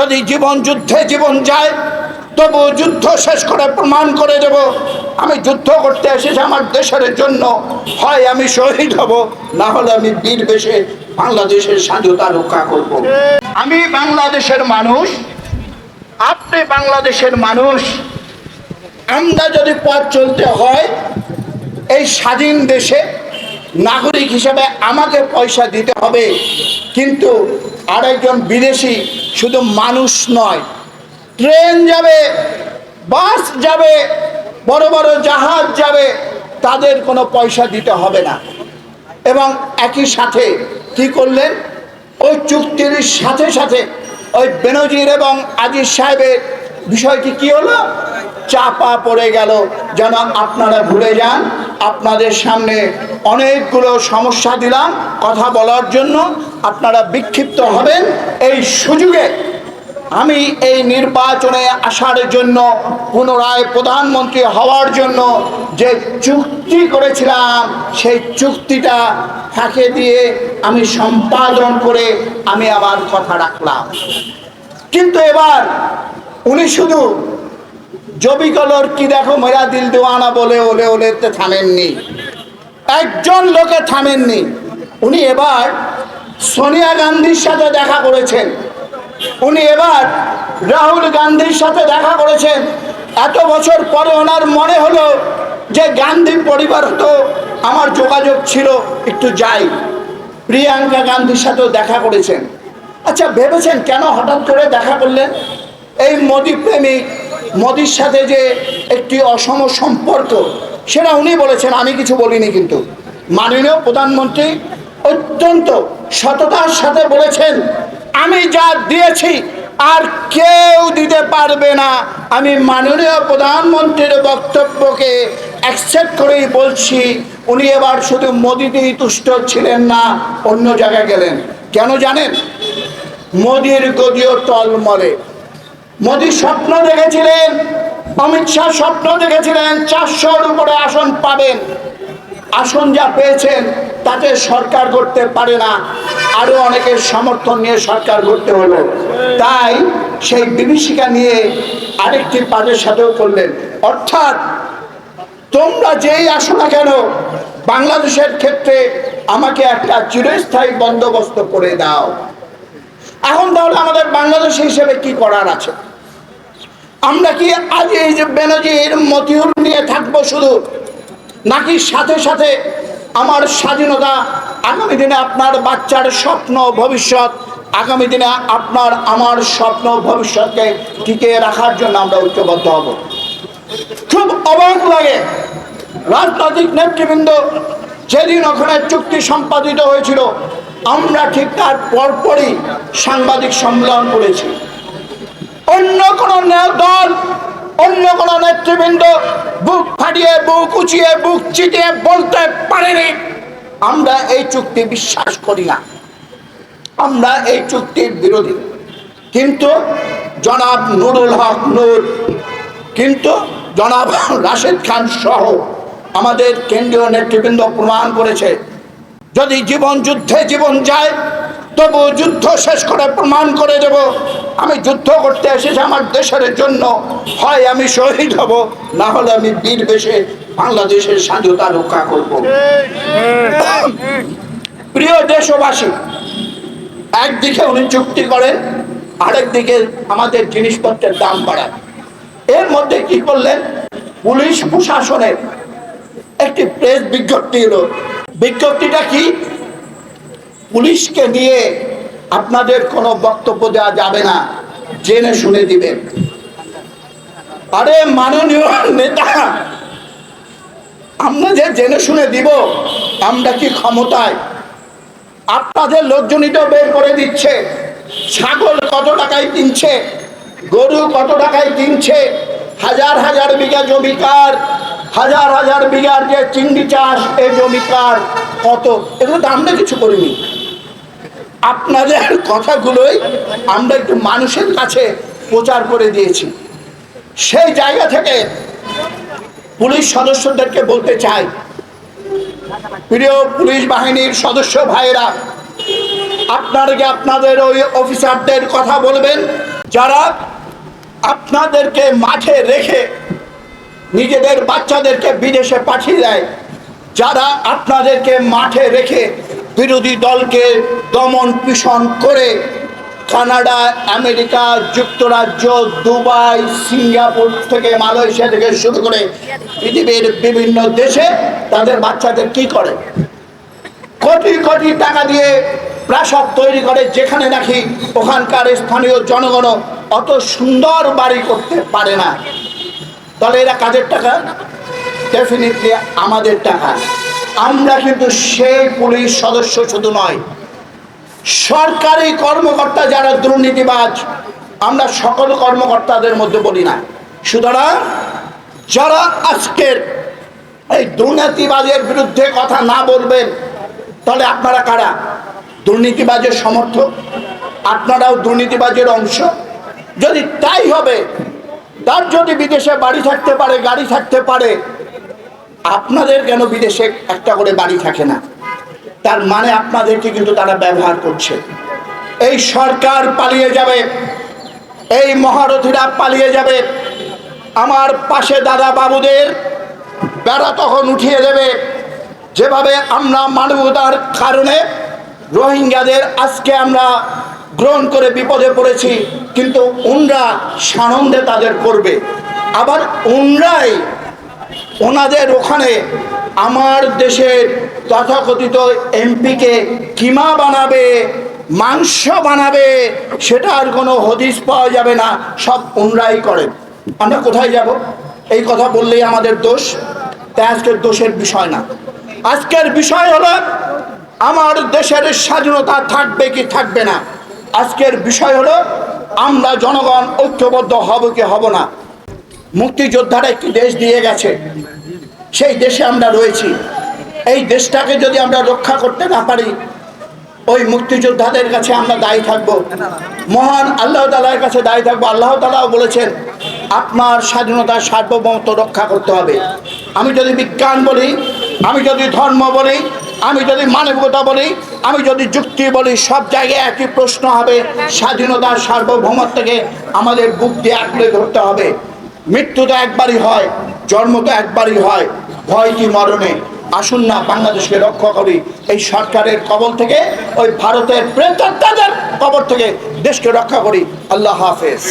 যদি জীবন যুদ্ধে জীবন যায় তবু যুদ্ধ শেষ করে প্রমাণ করে দেব, আমি যুদ্ধ করতে এসেছি আমার দেশের জন্য, হয় আমি শহীদ হব, না হলে আমি বীর বেশে বাংলাদেশের স্বাধীনতা রক্ষা করব। আমি বাংলাদেশের মানুষ, আপনি বাংলাদেশের মানুষ, আমরা যদি পথ চলতে হয়, এই স্বাধীন দেশে নাগরিক হিসেবে আমাকে পয়সা দিতে হবে, কিন্তু আরেকজন বিদেশি শুধু মানুষ নয়। ট্রেন যাবে, বাস যাবে, বড় বড় জাহাজ যাবে, তাদের কোনো পয়সা দিতে হবে না। এবং একই সাথে কি করলেন? ওই চুক্তির সাথে সাথে ওই বেনজির এবং আজিজ সাহেবের বিষয়টি কি হলো? চাপা পড়ে গেল। যেন আপনারা ভুলে যান, আপনাদের সামনে অনেকগুলো সমস্যা দিলাম কথা বলার জন্য। আপনারা বিক্ষিপ্ত হবেন এই সুযোগে। আমি এই নির্বাচনে আসার জন্য, পুনরায় প্রধানমন্ত্রী হওয়ার জন্য যে চুক্তি করেছিলাম, সেই চুক্তিটা ফাঁকে দিয়ে আমি সম্পাদন করে আমি আমার কথা রাখলাম। কিন্তু এবার উনি শুধু জবি কলর কি দেখো মেরা দিল দেওয়ানা বলে, ওলে ওলেতে থামেননি। একজন লোকে থামেননি। উনি এবার সোনিয়া গান্ধীর সাথে দেখা করেছেন। উনি এবার রাহুল গান্ধীর সাথে দেখা করেছেন। এত বছর পরে ওনার মনে হলো যে গান্ধী পরিবার তো আমার যোগাযোগ ছিল, একটু যাই। প্রিয়াঙ্কা গান্ধীর সাথেও দেখা করেছেন। আচ্ছা ভেবেছেন কেন হঠাৎ করে দেখা করলেন? এই মোদী প্রেমিক মোদির সাথে যে একটি অসম সম্পর্ক, সেটা উনি বলেছেন, আমি কিছু বলিনি কিন্তু। মাননীয় প্রধানমন্ত্রী অত্যন্ত সততার সাথে বলেছেন, আমি যা দিয়েছি আর কেউ দিতে পারবে না। আমি মাননীয় প্রধানমন্ত্রীর বক্তব্যকে অ্যাকসেপ্ট করেই বলছি, উনি এবার শুধু মোদিতেই তুষ্ট ছিলেন না, অন্য জায়গায় গেলেন। কেন জানেন? মোদির গদিও টলমলে। মোদি স্বপ্ন দেখেছিলেন, অমিত শাহ স্বপ্ন দেখেছিলেন, চারশোর উপরে আসন পাবেন। আসন যা পেয়েছেন, তাতে সরকার করতে পারে না। আরও অনেকের সমর্থন নিয়ে সরকার করতে হলো। তাই সেই বিভীষিকা নিয়ে আরেকটি পাদের সাথেও করলেন। অর্থাৎ তোমরা যেই আসো না কেন, বাংলাদেশের ক্ষেত্রে আমাকে একটা চিরস্থায়ী বন্দোবস্ত করে দাও। এখন তাহলে আমাদের বাংলাদেশ হিসেবে কি করার আছে? আমরা কি আজ এই যে বেনজির মতিউর নিয়ে থাকব শুধু? নাকি সাথে সাথে আমার স্বাধীনতা আগামী দিনে আপনার বাচ্চার স্বপ্ন ভবিষ্যৎ, আগামী দিনে আপনার আমার স্বপ্ন ভবিষ্যৎকে টিকিয়ে রাখার জন্য আমরা ঐক্যবদ্ধ হব। খুব অবাক লাগে। রাজনৈতিক নেতৃবৃন্দ যেদিন ওখানে চুক্তি সম্পাদিত হয়েছিল, আমরা ঠিক তার পরপরই সাংবাদিক সম্মেলন করেছি। অন্য কোন দল, অন্য কোন নেতৃবৃন্দ বুক ফাটিয়ে, বুক উঁচিয়ে, বুক চিটিয়ে বলতে পারেনি। আমরা এই চুক্তি বিশ্বাস করি না। আমরা এই চুক্তির বিরোধী। কিন্তু জনাব নুরুল হক নূর, কিন্তু জনাব রাশেদ খান সহ আমাদের কেন্দ্রীয় নেতৃবৃন্দ প্রমাণ করেছে, যদি জীবন যুদ্ধে জীবন যায় তবু যুদ্ধ শেষ করে প্রমাণ করে দেব, আমি যুদ্ধ করতে এসেছি আমার দেশের জন্য। হয় আমি শহীদ হব, না হলে আমি বীর বেশে বাংলাদেশের স্বাধীনতা রক্ষা করব। প্রিয় দেশবাসী, একদিকে উনি চুক্তি করেন আরেকদিকে আমাদের জিনিসপত্রের দাম বাড়ান। এর মধ্যে কি করলেন? পুলিশ প্রশাসনের একটি প্রেস বিজ্ঞপ্তি এলো। বিজ্ঞপ্তিটা কি? পুলিশকে নিয়ে আপনাদের কোনো বক্তব্য দেওয়া যাবে না, জেনে শুনে দিবেন। আরে মাননীয় নেতা, আমরা যে জেনে শুনে দিব, আমরা কি ক্ষমতায়? আপনাদের লোকজনই তো বের করে দিচ্ছে, ছাগল কত টাকায় কিনছে, গরু কত টাকায় কিনছে, হাজার হাজার বিঘা জমিকার হাজার হাজার বিঘার যে চিংড়ি চাষ এই জমিকার কত? এগুলো তো আমরা কিছু করিনি। আপনাদের কথাগুলোই আমরা একটু মানুষের কাছে প্রচার করে দিয়েছি। সেই জায়গা থেকে পুলিশ সদস্যদেরকে বলতে চাই। প্রিয় পুলিশ বাহিনীর সদস্য ভাইয়েরা, আপনারা আপনাদের ওই অফিসারদের কথা বলবেন? যারা আপনাদেরকে মাঠে রেখে নিজেদের বাচ্চাদেরকে বিদেশে পাঠিয়ে দেয়, যারা আপনাদেরকে মাঠে রেখে বিরোধী দলকে দমন পিষণ করে কানাডা, আমেরিকা, যুক্তরাজ্য, দুবাই, সিঙ্গাপুর থেকে মালয়েশিয়া থেকে শুরু করে পৃথিবীর বিভিন্ন দেশে তাদের বাচ্চাদের কি করে? কোটি কোটি টাকা দিয়ে প্রাসাদ তৈরি করে যেখানে নাকি ওখানকার স্থানীয় জনগণ অত সুন্দর বাড়ি করতে পারে না। তাহলে এরা কাজের টাকা? ডেফিনেটলি আমাদের টাকা। আমরা কিন্তু সেই পুলিশ সদস্য শুধু নয়, সরকারি কর্মকর্তা যারা দুর্নীতিবাজ, আমরা সকল কর্মকর্তাদের মধ্যে বলি না। সুতরাং যারা আজকের এই দুর্নীতিবাজের বিরুদ্ধে কথা না বলবেন, তাহলে আপনারা কারা? দুর্নীতিবাজের সমর্থক? আপনারাও দুর্নীতিবাজের অংশ? যদি তাই হবে, তার যদি বিদেশে বাড়ি থাকতে পারে, গাড়ি থাকতে পারে আপনাদের কেন বিদেশে একটা করে বাড়ি থাকে না? তার মানে আপনাদেরকে কিন্তু তারা ব্যবহার করছে। এই সরকার পালিয়ে যাবে, এই মহারথীরা পালিয়ে যাবে, আমার পাশে দাদা বাবুদের বেড়া তখন উঠিয়ে দেবে। যেভাবে আমরা মানবতার কারণে রোহিঙ্গাদের আজকে আমরা গ্রহণ করে বিপদে পড়েছি, কিন্তু উনরা সানন্দে তাদের করবে। আবার উনরাই ওনাদের ওখানে আমার দেশের তথাকথিত এমপিকে কিমা বানাবে, মাংস বানাবে সেটার কোনো হদিস পাওয়া যাবে না, সব উনরাই করেন। আমরা কোথায় যাব? এই কথা বললেই আমাদের দোষ, তাই আজকের দোষের বিষয় না। আজকের বিষয় হলো, আমার দেশের স্বাধীনতা থাকবে কি থাকবে না? আজকের বিষয় হলো, আমরা জনগণ ঐক্যবদ্ধ হব কি হব না? মুক্তিযোদ্ধারা একটি দেশ দিয়ে গেছে। সেই দেশে আমরা রয়েছি। এই দেশটাকে যদি আমরা রক্ষা করতে না পারি, ওই মুক্তিযোদ্ধাদের কাছে আমরা দায়ী থাকব। মহান আল্লাহ তালার কাছে দায়ী থাকব। আল্লাহ তালাও বলেছেন, আপনার স্বাধীনতার সার্বভৌমত্ব রক্ষা করতে হবে। আমি যদি বিজ্ঞান বলি, আমি যদি ধর্ম বলি, আমি যদি মানবিকতা বলি, আমি যদি যুক্তি বলি, সব জায়গায় একই প্রশ্ন হবে, স্বাধীনতার সার্বভৌমত্বকে আমাদের বুক দিয়ে আঁকড়ে ধরতে হবে। মৃত্যু তো একবারই হয়, জন্ম তো একবারই হয়, ভয় কি মরণে? আসুন না বাংলাদেশকে রক্ষা করি। এই সরকারের কবল থেকে, ওই ভারতের প্রেতাত্মাদের কবর থেকে দেশকে রক্ষা করি। আল্লাহ হাফেজ।